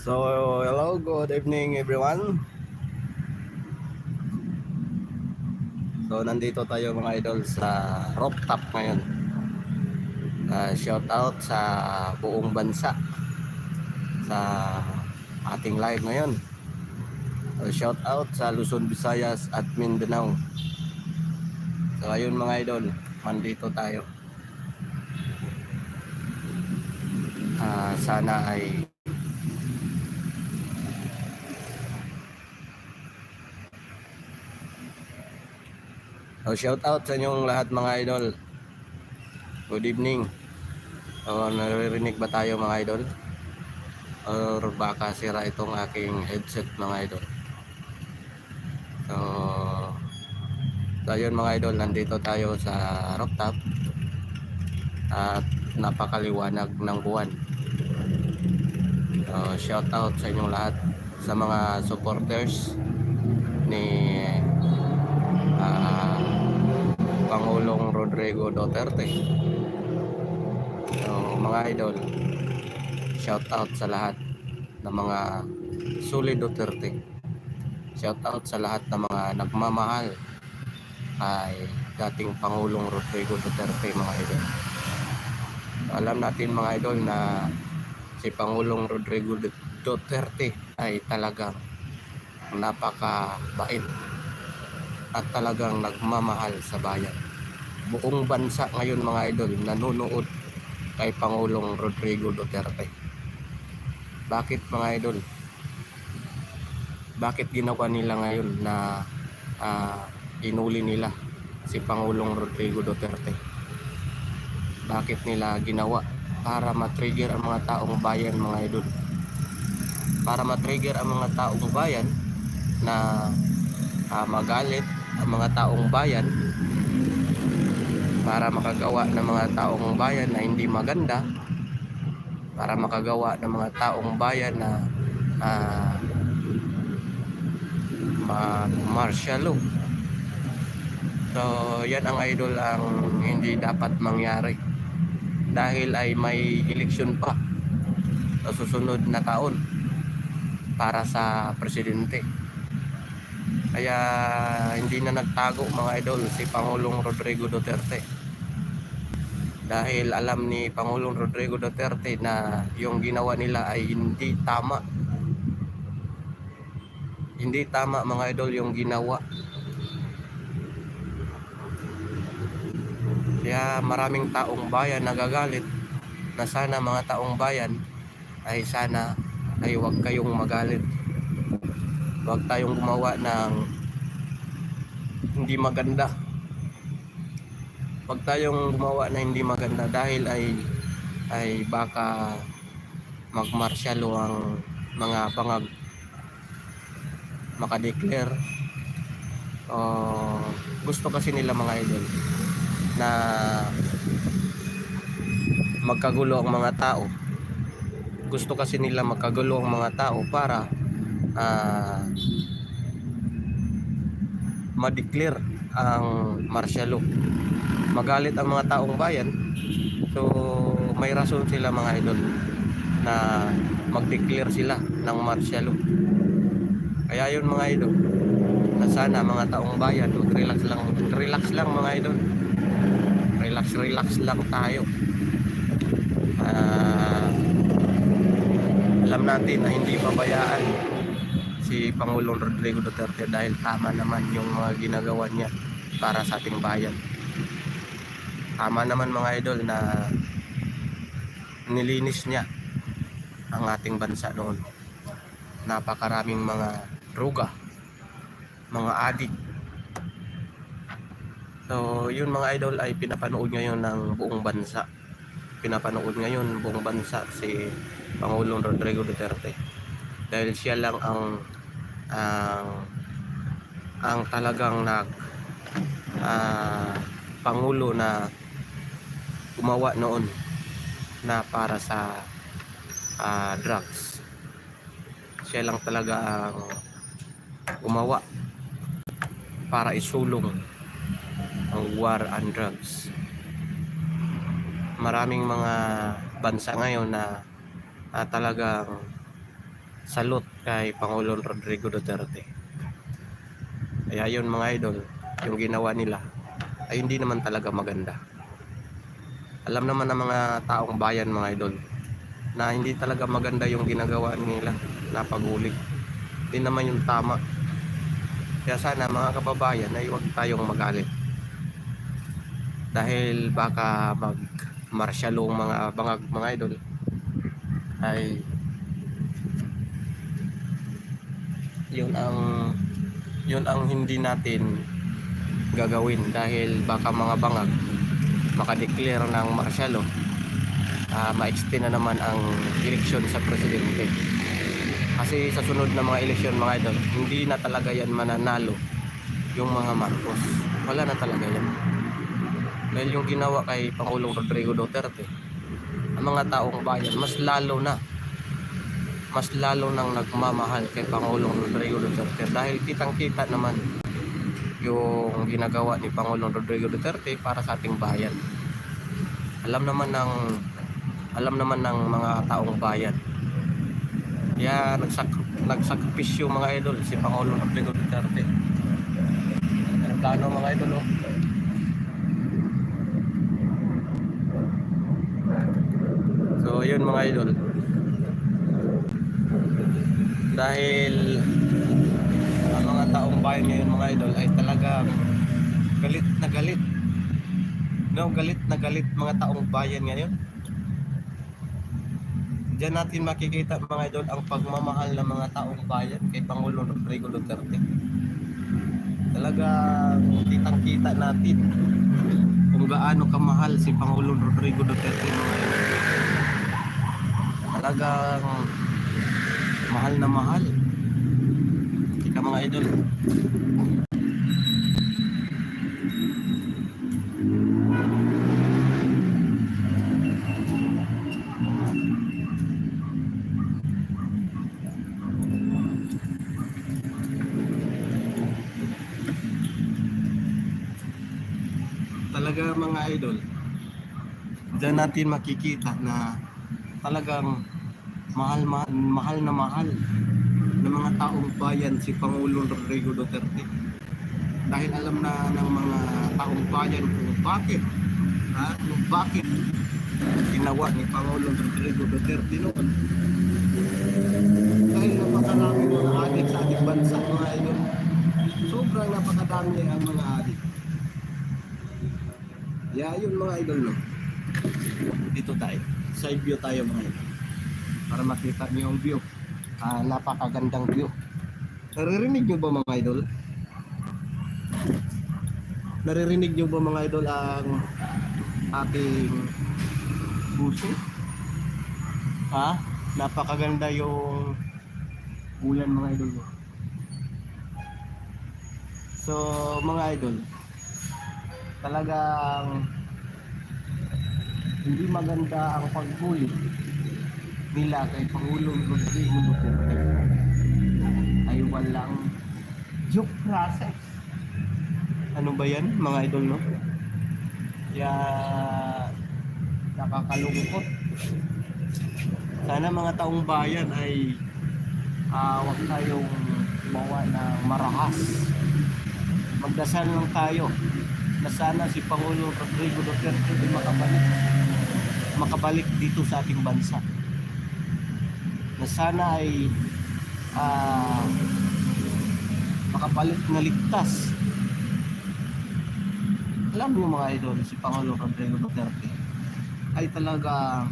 So, hello, good evening everyone. So, nandito tayo mga idol sa rooftop ngayon. Uh, shout out sa buong bansa sa ating live ngayon. So, shout out sa Luzon, Visayas at Mindanao. So, ayun mga idol, nandito tayo. Ah, sana ay So, shout out sa inyong lahat mga idol. Good evening. So, naririnig ba tayo mga idol? Or baka sira itong aking headset mga idol? So, so mga idol, nandito tayo sa rooftop at napakaliwanag ng buwan. So, shout out sa inyong lahat sa mga supporters ni ah, Pangulong Rodrigo Duterte. So, mga idol, shout out sa lahat ng mga Suli Duterte. Shout out sa lahat ng mga nagmamahal kay dating Pangulong Rodrigo Duterte mga idol. Alam natin mga idol na si Pangulong Rodrigo Duterte ay talagang napakabait at talagang nagmamahal sa bayan. Buong bansa ngayon mga idol nanonood kay Pangulong Rodrigo Duterte. Bakit mga idol? Bakit ginawa nila ngayon na ah, inuli nila si Pangulong Rodrigo Duterte? Bakit nila ginawa? Para matrigger ang mga taong bayan mga idol. Para matrigger ang mga taong bayan na ah, magalit ang mga taong bayan para makagawa ng mga taong bayan na hindi maganda para makagawa ng mga taong bayan na ah, ma martial law. So yan ang idol ang hindi dapat mangyari dahil ay may eleksyon pa sa susunod na taon para sa presidente kaya hindi na nagtago mga idol si Pangulong Rodrigo Duterte. Dahil alam ni Pangulong Rodrigo Duterte na yung ginawa nila ay hindi tama. Hindi tama mga idol yung ginawa. Kaya maraming taong bayan nagagalit na sana mga taong bayan ay sana ay huwag kayong magalit huwag tayong gumawa ng hindi maganda. Huwag tayong gumawa na hindi maganda dahil ay ay baka magmarsyalo ang mga pangag makadeclare. O gusto kasi nila mga idol na magkagulo ang mga tao. Gusto kasi nila magkagulo ang mga tao para ah ma-declare ang martial law. Magalit ang mga taong bayan. So may rason sila mga idol na mag-declare sila ng martial law. Kaya yun mga idol na sana mga taong bayan mag-relax lang relax lang mga idol relax relax lang tayo Ah, alam natin na hindi pabayaan si Pangulong Rodrigo Duterte dahil tama naman yung mga ginagawa niya para sa ating bayan. Tama naman mga idol na nilinis niya ang ating bansa noon. Napakaraming mga druga, mga adik. So, yun mga idol ay pinapanood ngayon ng buong bansa. Pinapanood ngayon buong bansa si Pangulong Rodrigo Duterte. Dahil siya lang ang ang ang talagang nag ah, pangulo na gumawa noon na para sa ah, drugs. Siya lang talaga ang gumawa para isulong ang war on drugs. Maraming mga bansa ngayon na ah, talagang salute kay Pangulong Rodrigo Duterte. Kaya yun mga idol, yung ginawa nila ay hindi naman talaga maganda. Alam naman ng mga taong bayan mga idol na hindi talaga maganda yung ginagawa nila na paguli. Hindi naman yung tama. Kaya sana mga kababayan ay huwag tayong magalit. Dahil baka mag marsyalong mga bangag mga idol ay yun ang yun ang hindi natin gagawin dahil baka mga bangag makadeclare ng marsyalo uh, ma-extend na naman ang eleksyon sa presidente. Kasi sa sunod na mga eleksyon mga idol hindi na talaga yan mananalo yung mga Marcos. Wala na talaga yan. Dahil yung ginawa kay Pangulong Rodrigo Duterte ang mga taong bayan mas lalo na mas lalo nang nagmamahal kay Pangulong Rodrigo Duterte dahil kitang kita naman yung ginagawa ni Pangulong Rodrigo Duterte para sa ating bayan alam naman ng alam naman ng mga taong bayan kaya nagsak nagsakripisyo mga idol si Pangulong Rodrigo Duterte ang plano mga idol oh. So yun mga idol. Dahil ang mga taong bayan ngayon mga idol ay talagang galit na galit. No, galit na galit mga taong bayan ngayon. Diyan natin makikita mga idol ang pagmamahal ng mga taong bayan kay Pangulong Rodrigo Duterte. Talagang kitang-kita natin kung gaano kamahal si Pangulong Rodrigo Duterte mga idol talagang mahal na mahal. Ika mga idol. Talaga mga idol. Diyan natin makikita na talagang mahal, mahal, mahal na mahal ng mga taong bayan si Pangulong Rodrigo Duterte. Dahil alam na ng mga taong bayan kung bakit ha, kung bakit ginawa ni Pangulong Rodrigo Duterte noon. Dahil napakarami mga adik sa ating bansa mga. Sobrang napakadami ang mga adik. Yeah, yun mga idol no. Dito tayo. View tayo mga idol para makita niyo ang view. Ah, napakagandang view. Naririnig niyo ba mga idol? Naririnig niyo ba mga idol ang ating puso? Ha? Napakaganda yung bulan mga idol mo. So, mga idol, talagang hindi maganda ang paghuli nila kay Pangulong Rodrigo Duterte ay walang due process. Ano ba yan mga idol no? Kaya nakakalungkot. Sana mga taong bayan ay uh, wag tayong bawa ng marahas. Magdasal lang tayo na sana si Pangulong Rodrigo Duterte ay makabalik makabalik dito sa ating bansa na sana ay uh, makabalik na ligtas. Alam niyo mga idol si Pangulong Rodrigo Duterte ay talaga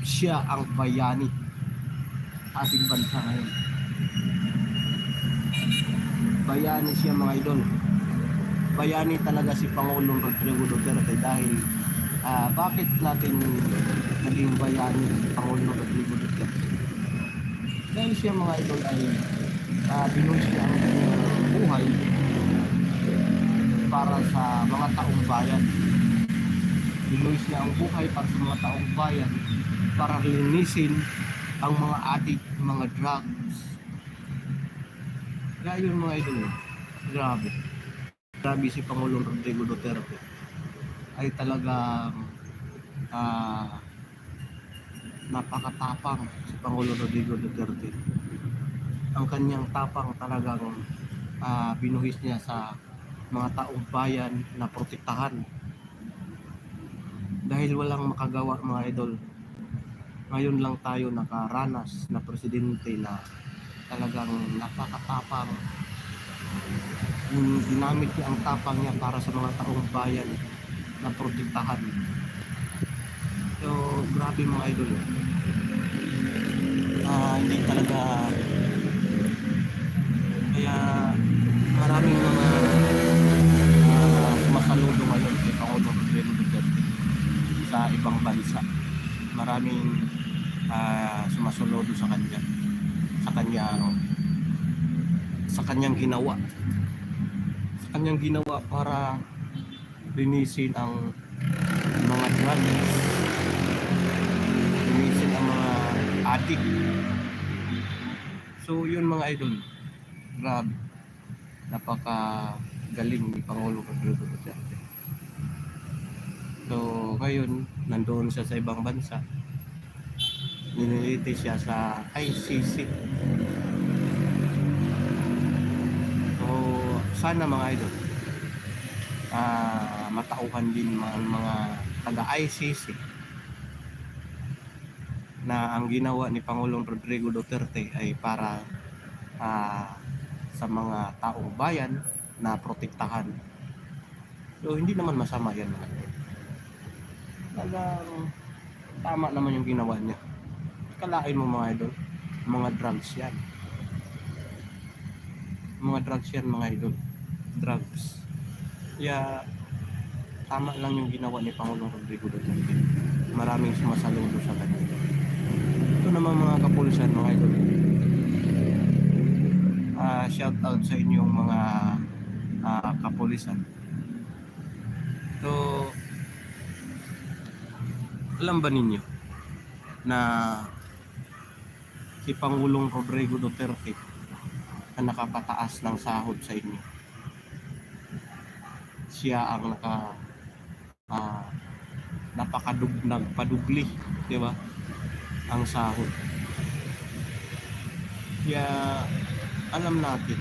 siya ang bayani ating bansa ngayon. Bayani siya mga idol. Bayani talaga si Pangulong Rodrigo Duterte dahil uh, bakit natin naging bayani si Pangulong Rodrigo Duterte dahil siya mga idol ay uh, binuhay siya ang kanyang buhay para sa mga taong bayan. Binuhay siya ang buhay para sa mga taong bayan para linisin ang mga adik, mga drugs. Kaya yun mga idol grabe. Grabe si Pangulong Rodrigo Duterte. Ay talagang uh, napakatapang si Pangulo Rodrigo Duterte. Ang kanyang tapang talagang ah, binuhis niya sa mga taong bayan na protektahan. Dahil walang makagawa mga idol ngayon lang tayo nakaranas na presidente na talagang napakatapang. Ginamit niya ang tapang niya para sa mga taong bayan na protektahan grabe mga idol ah hindi talaga. Kaya maraming mga uh, sumasaludo ngayon. Kay Pangulong Rodrigo Duterte sa ibang bansa. Maraming ah, sumasaludo sa kanya. Sa kanyang sa kanyang ginawa. Sa kanyang ginawa para linisin ang mga drugs linisin ang mga addict so yun mga idol. Grabe. Napaka galing ni Pangulo Rodrigo Duterte so ngayon nandoon siya sa ibang bansa. Niniliti siya sa ICC so sana mga idol ah matauhan din mga, mga taga ICC na ang ginawa ni Pangulong Rodrigo Duterte ay para ah, sa mga taong bayan na protektahan. So hindi naman masama yan. Talagang tama naman yung ginawa niya. Kalain mo mga idol, mga drugs yan. Mga drugs yan mga idol. Drugs. Kaya tama lang yung ginawa ni Pangulong Rodrigo Duterte. Maraming sumasalungo sa kanya. Ito naman mga kapulisan mga idol. Ah, shout out sa inyong mga ah, kapulisan. So, alam ba ninyo na si Pangulong Rodrigo Duterte ang nakapataas ng sahod sa inyo? Siya ang naka ah, napakadug nagpadugli, di ba? Ang sahod. Kaya alam natin,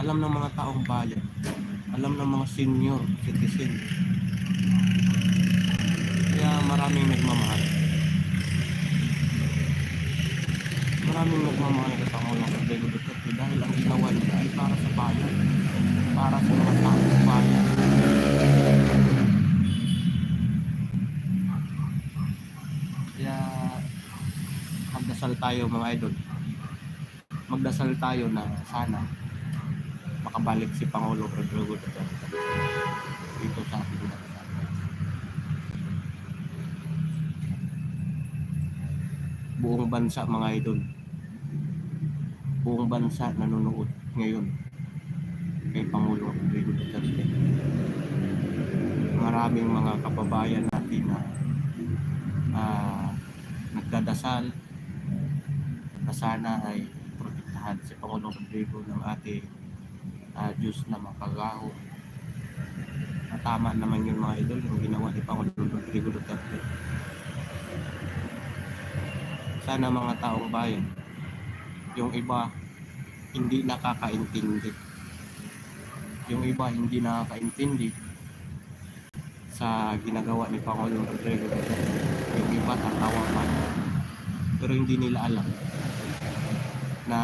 alam ng mga taong bayan, alam ng mga senior citizen. Kaya maraming nagmamahal. Maraming nagmamahal sa Pangulong Rodrigo Duterte dahil ang ginawa niya ay para sa bayan, para sa mga taong bayan. Kaya magdasal tayo mga idol. Magdasal tayo na sana makabalik si Pangulo Rodrigo Duterte dito sa ating bansa. Buong bansa mga idol. Buong bansa nanonood ngayon kay Pangulo Rodrigo Duterte. Maraming mga kababayan natin na ah, nagdadasal na sana ay protektahan si Pangulong Rodrigo ng ating ah, Diyos na makagaho. Tama naman yun mga idol, yung ginawa ni Pangulong Rodrigo Duterte. Sana mga taong bayan, yung iba hindi nakakaintindi. Yung iba hindi nakakaintindi sa ginagawa ni Pangulong Rodrigo Duterte. Yung iba tatawa pa. Pero hindi nila alam na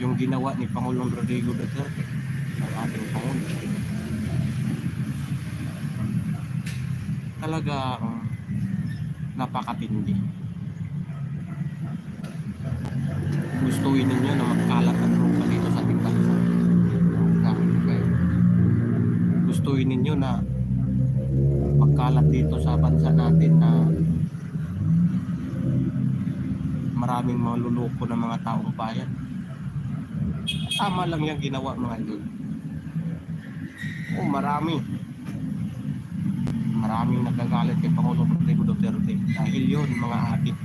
yung ginawa ni Pangulong Rodrigo Duterte ng ating Pangulo. Talagang napakatindi. Gustuin ninyo na magkalat ang rupa dito sa ating bansa gustuin ninyo na magkalat dito sa bansa natin na maraming mga luloko ng mga taong bayan tama lang yung ginawa mga idol. Oh, marami. Maraming nagagalit kay Pangulong Rodrigo Duterte dahil yun mga adik.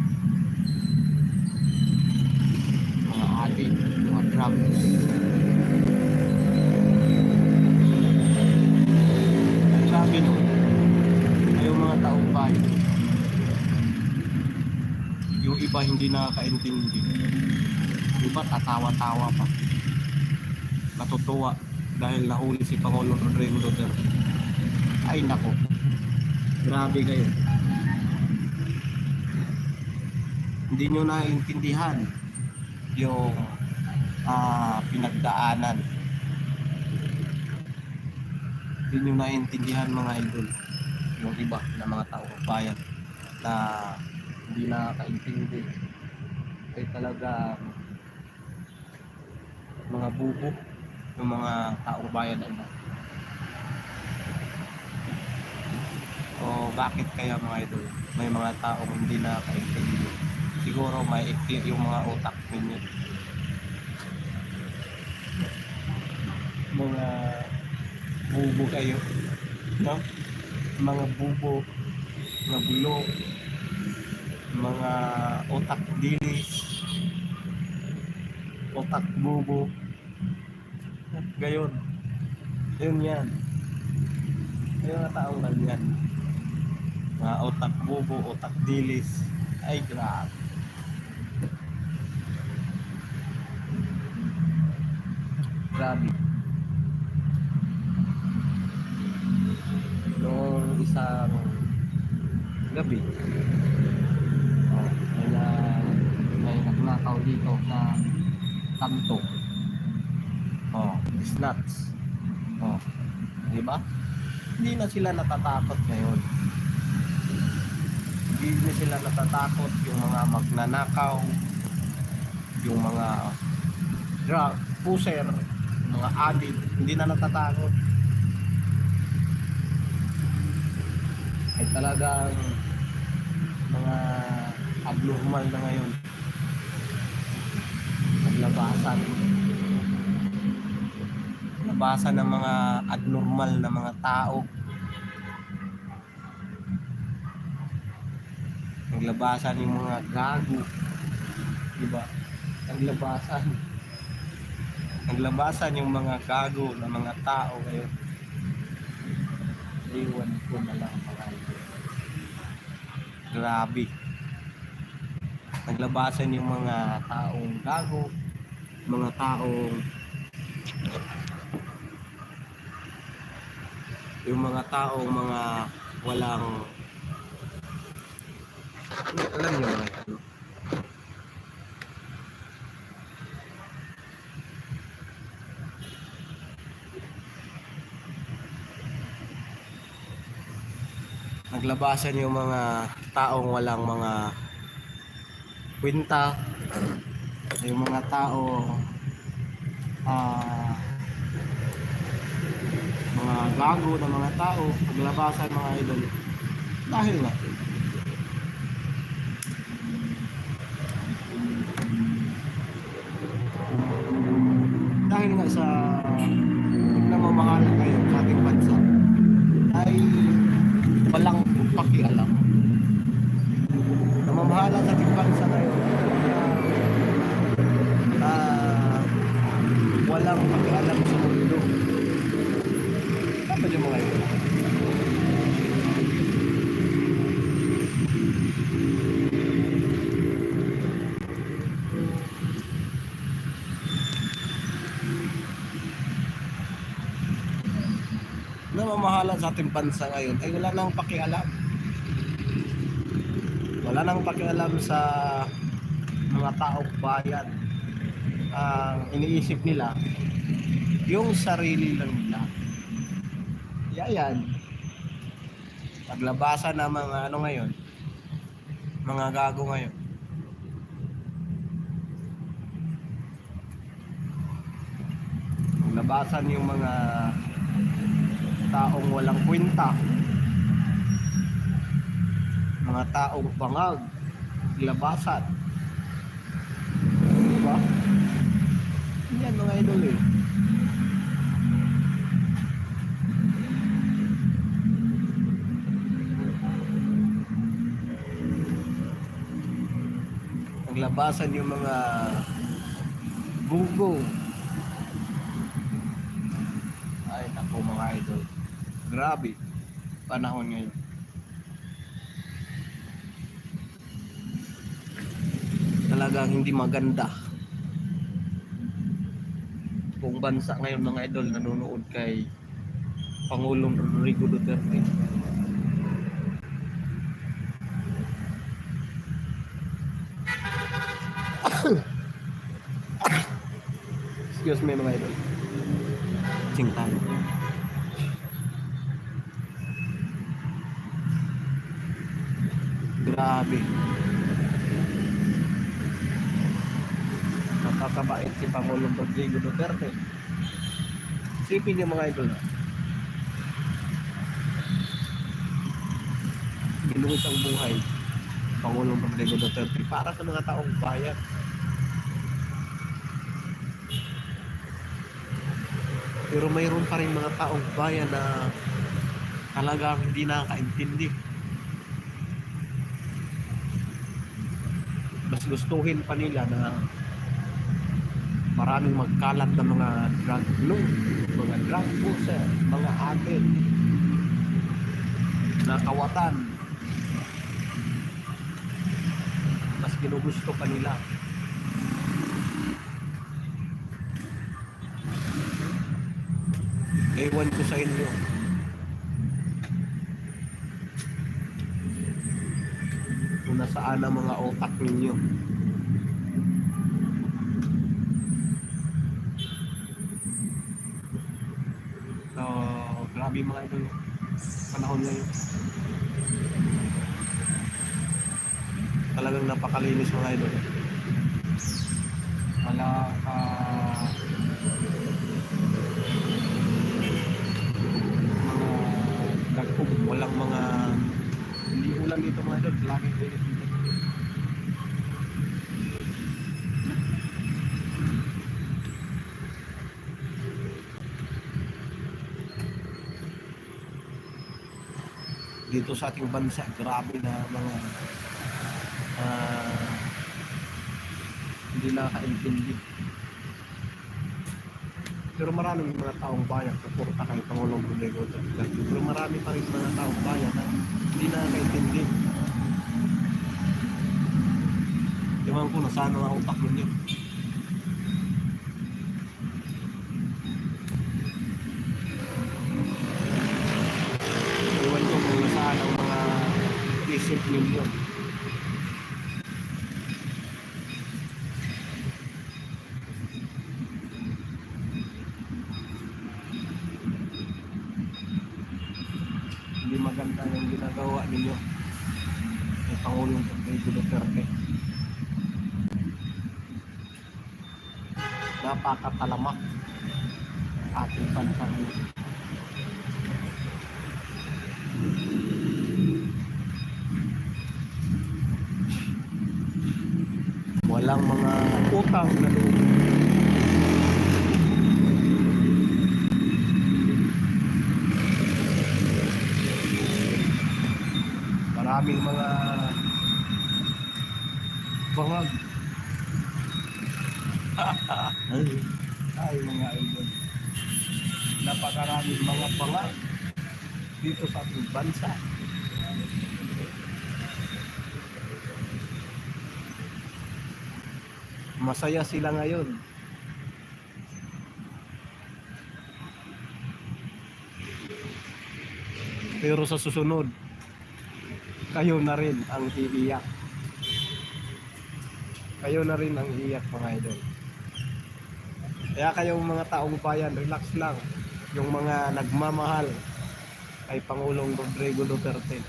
Mga adik, mga drugs. Ang sabi no, ay yung mga taong bayan. Iba hindi nakakaintindi. Iba tatawa-tawa pa. Natutuwa dahil nahuli si Pangulong Rodrigo Duterte. Ay nako. Grabe kayo. Hindi nyo naiintindihan yung ah, pinagdaanan. Hindi nyo naiintindihan mga idol. Yung iba na mga tao bayan na hindi nakakaintindi ay talaga mga bubo ng mga taong bayan na. O bakit kaya mga idol may mga taong hindi nakakaintindi? Siguro may ikli yung mga utak ninyo. Mga bubo kayo. No? Mga bubo, mga bulok, mga otak dilis, otak bubo. Gayon. Yun yan. Yung mga taong ganyan. Mga otak bubo, otak dilis. Ay, grabe. Grabe. Noong isang gabi, nagnakaw dito na kanto. Oh, snacks. Oh, di ba? Hindi na sila natatakot ngayon. Hindi na sila natatakot yung mga magnanakaw, yung mga drug, puser, mga addict, hindi na natatakot. Ay talagang mga abnormal na ngayon. Naglabasan. Labasan ng mga abnormal na mga tao. Naglabasan yung mga gago. Diba? Naglabasan. Naglabasan yung mga gago na mga tao ngayon. Iwan ko na lang. Grabe. Naglabasan yung mga taong gago, mga taong yung mga taong mga walang alam niyo mga ito. naglabasan yung mga taong walang mga kwenta yung mga tao ah mga gago na mga tao naglabasan mga idol dahil nga dahil nga sa namamahala kayo sa ating bansa ay walang pakialam. Namamahala sa ating bansa ngayon ah walang pakialam sa mundo. Dapat yung mga yun. Namamahala sa ating bansa ngayon ay wala nang pakialam. Wala nang pakialam sa mga taong bayan. Ang iniisip nila, yung sarili lang nila. Yayan. Paglabasan ng mga ano ngayon, mga gago ngayon. Paglabasan yung mga taong walang kwenta mga taong bangag labasan. Diba? yan mga idol eh. Naglabasan yung mga bugo ay naku mga idol grabe. Panahon ngayon. Talagang hindi maganda. Buong bansa ngayon mga idol nanonood kay Pangulong Rodrigo Duterte. Excuse me mga idol. Sing tayo grabe nakakabait si Pangulong Rodrigo Duterte. Isipin niyo mga idol. Ginuhit ang buhay. Pangulong Rodrigo Duterte para sa mga taong bayan. Pero mayroon pa rin mga taong bayan na talagang hindi nakakaintindi. Mas gustuhin pa nila na maraming magkalat ng mga drug lord, mga drug pusher, mga atin, na kawatan. Mas ginugusto pa nila. Ewan ko sa inyo. Kung nasaan ang mga otak ninyo. So, grabe mga idol. Panahon ngayon. Talagang napakalinis mga idol. Wala ka... mga dagkog, walang mga hindi ulan dito mga idol. Laging dito. Dito sa ating bansa, grabe na mga ah, hindi nakakaintindi. Pero maraming mga taong bayan suporta kay Pangulong Rodrigo Duterte. Pero marami pa rin mga taong bayan na hindi nakakaintindi. Ewan ko na sana ang utak ninyo. Ewan ko kung nasaan ang mga ninyo. Hindi maganda yung ginagawa ninyo ng Pangulong Rodrigo Duterte. Napakatalamak ating bansa ngayon. walang mga utang na loob. Maraming mga bangag. Ay, mga idol. Napakaraming mga bangag dito sa ating bansa. Masaya sila ngayon. Pero sa susunod, kayo na rin ang iiyak. Kayo na rin ang iiyak mga idol. Kaya kayong mga taong bayan, relax lang. Yung mga nagmamahal kay Pangulong Rodrigo Duterte.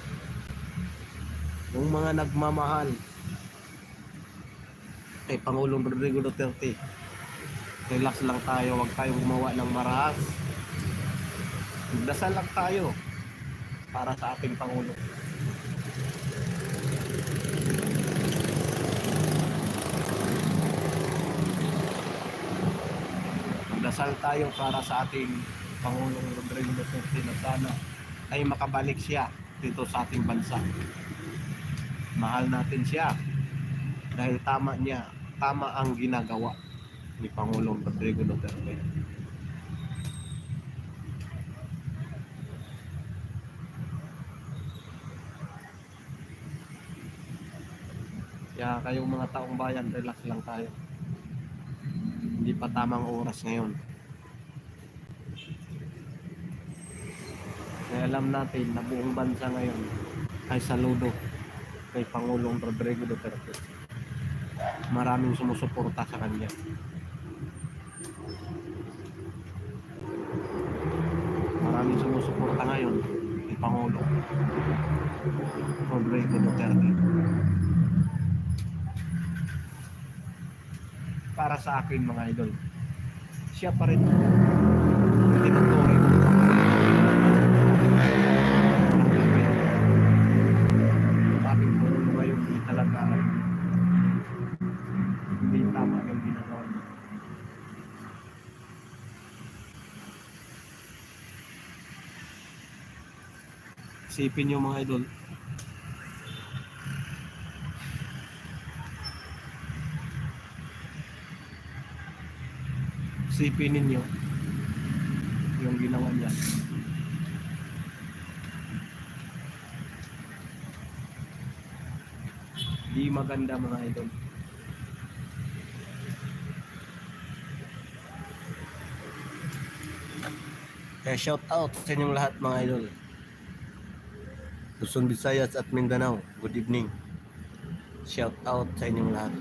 Yung mga nagmamahal kay Pangulong Rodrigo Duterte. Relax lang tayo, huwag tayong gumawa ng marahas. Dasal lang tayo para sa ating Pangulo. Dasal tayo para sa ating Pangulong Rodrigo Duterte na sana ay makabalik siya dito sa ating bansa. Mahal natin siya dahil tama niya, tama ang ginagawa ni Pangulong Rodrigo Duterte. Kaya kayong mga taong bayan, relax lang tayo. Hindi pa tamang oras ngayon. Kaya alam natin na buong bansa ngayon ay saludo kay Pangulong Rodrigo Duterte. Maraming sumusuporta sa kanya. Maraming sumusuporta ngayon kay Pangulong Rodrigo Duterte. Para sa akin mga idol, siya pa rin aking Pangulo ngayon hindi talaga hindi tama yung ginagawa niya. Isipin niyo mga idol, isipin ninyo yung ginawa niya. Di maganda mga idol. Kaya shout out sa inyong lahat mga idol. Luzon, Visayas at Mindanao. Good evening. Shout out sa inyong lahat.